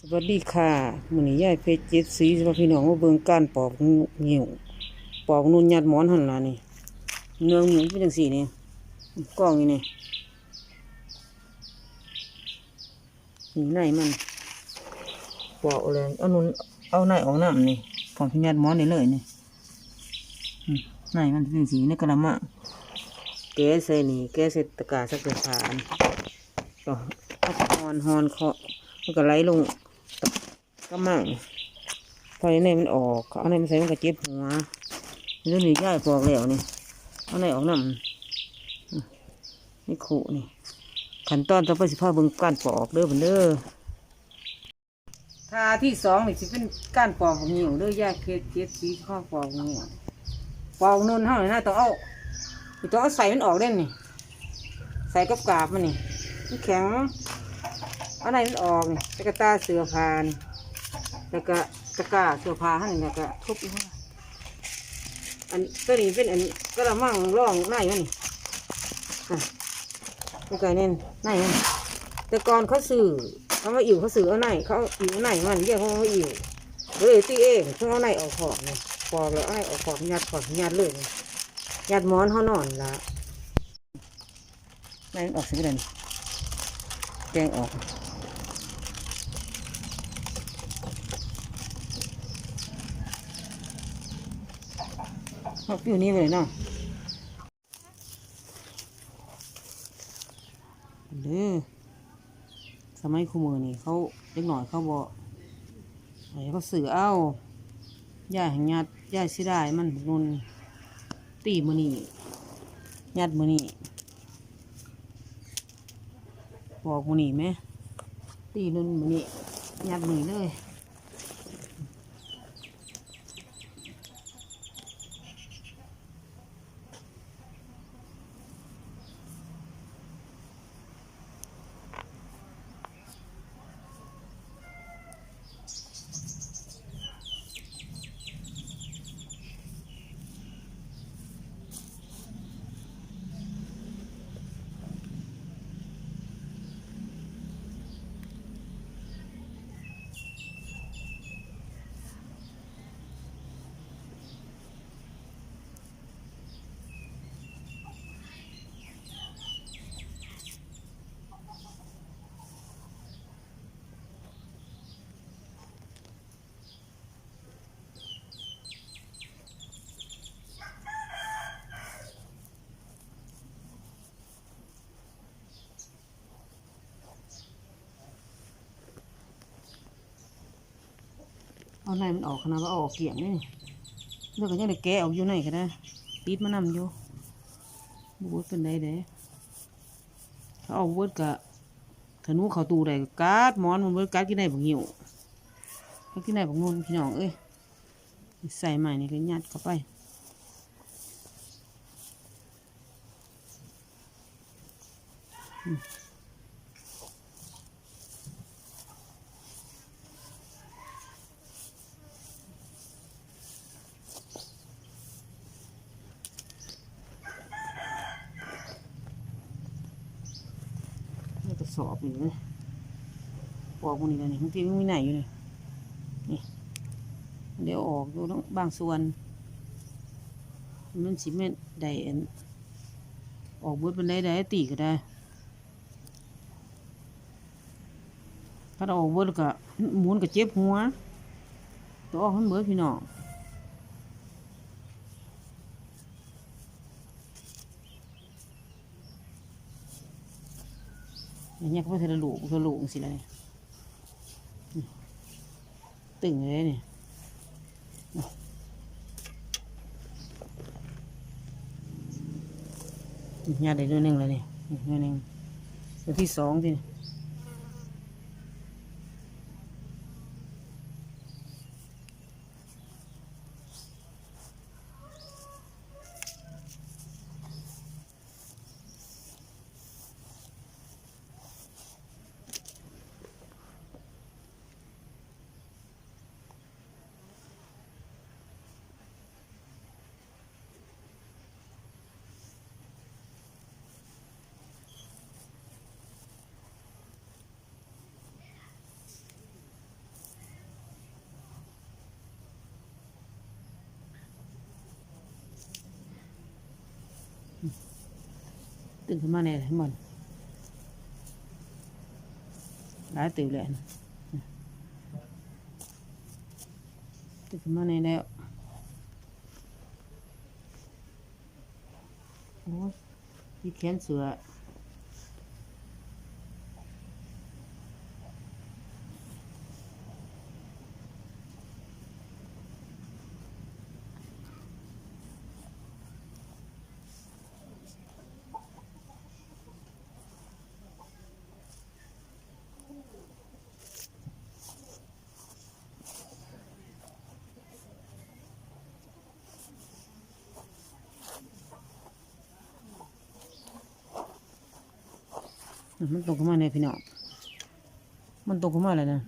สวัสดีค่ะมือนี้ยายเพชรเจ็ดสีสำหรับพี่น้องมาเบิ่งการปอกนิ้วปอกนุ่นยัดหมอนหันละนี่เนื้อนิ้วเป็นจังซี่นี่กล้องนี่นี่นี่ในมันปอกเลยเอานุ่นเอาในออกน้ำนี่พร้อมที่ยัดหมอนนี่เลยนี่อืมในมันเป็นสีในกระมังแกะใส่นี่แกะใส่ตะกาสักเกระถานก็อฮอนฮอนเคาะมันก็ไหลลง ก็มั่งพอในนี้มันออกเขาเอาในมันใส่มันก็เจ็บหัวเรื่องนี้ย่ายปอกแล้วนี่เอาในออกน้ำนี่ขู่นี่ขั้นตอนต่อไปสิพาเบิ่งการปอกเด้อเพิ่นเด้อท่าที่สองนี่สิเป็นการปอกของนิ้วเด้อย่ายเคสเคสสีข้อปอกของนิ้วปอกนุ่นเท่าไหร่นะต้องเอาต้องเอาใส่มันออกเด่นนี่ ใส่กับกาบมันนี่มันแข็ง เอาไหนมันออกนี่ตะกตาเสือพานแล้วก็ตะกร้าเสือพาหั่นแล้วก็ทุบอีกว่าอันตัวนี้เป็นอันกระมังร่องในมันนี่อะมันไก่เน้นในมันแต่ก่อนเขาสื่อเขามาอิ่วเขาสื่อเอาในเขาอิ่วในมันเรียกเขาว่าอิ่วเลยตีเองเพิ่งเอาในออกขอบนี่ปอกแล้วเอาในออกขอบยัดขอบยัดเลยนี่ยัดหมอนเขานอนละในมันออกสิบเดือนแกงออก เอาฟิวนี้เลยเนาะเด้อสมัยคู่มือนี่เขาเล็กหน่อยเขาบอกไอ้เขาสื่อเอาย่าแห่งญาติย่าสิได้มันนุนตีมือนี่ญาติมือนี่บอกมือนี่ไหมตีนุนมือนี่ญาติมือนี่เลย เอาในมันออกขนาดว่าออกเกี่ยงนี่นี่เลือกกันยังได้แกะออกอยู่ไหนก็ได้ติดมานำอยู่บวชเป็นไดเด้ถ้าเอาบวชกะถ้านูเขาตูได้ก็กัดหมอนมันบวชกัดกินได้บักหิวกัดกินได้บักนุ่นพี่น้องเอ้ยใส่ใหม่นี่ก็ยัดเข้าไปอืมแล้วี่เลยปอกมันนี่เลยนี่บางทีมันมีไหนอยู่เลยนี่เดี๋ยวออกอยู่ต้องบางส่วน มันสิเม็ดได้อันออกเบิดเป็นได้ได้ตีก็ได้ถ้าเราออกเบิดก็หมุนก็เจ็บหัวตัวออกมันเบิดพี่น้อง อย่างเงี้ยก็ไม่ทะลุทะลูกสิเลยตึงเลยนี่ยาได้ด้วยหนึ่งเลยนี่ด้วยหนึ่งตัวที่สองที่นี่ ตื่นขึ้นมาเนทั้งหมดหลายตื่นเลยนะตื่นขึ้นมาเนี่ยแล้วโอ้ยมีแขนเสือ มันตกขึ้นมาในพี่น้องมันตกขึ้นมาเลยนะ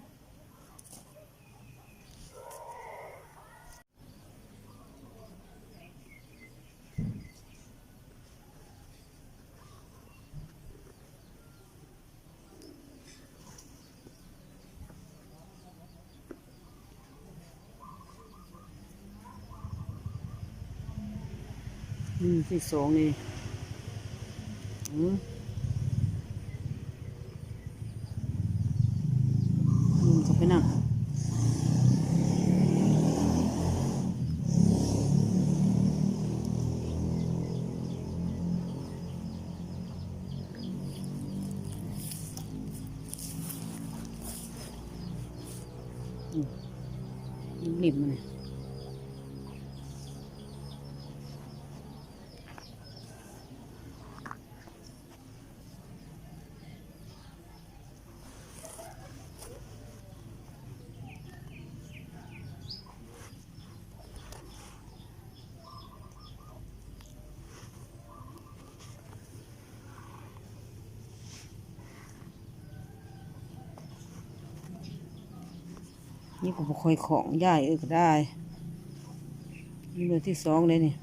อืมที่สองนี่อืม อืมรีบๆมาเนี่ย นี่ก็บ่ค่อยของย่ายเออก็ได้นี่เบอร์ที่สองเลยนี่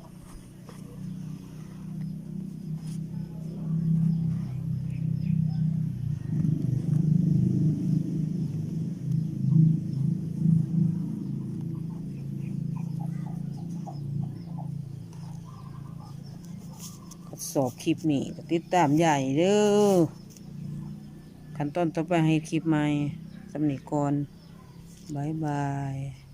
สอบคลิปนี้ก็ติดตามใหญ่เด้อขั้นตอนต่อไปให้คลิปใหม่สำนีก่อน Bye-bye.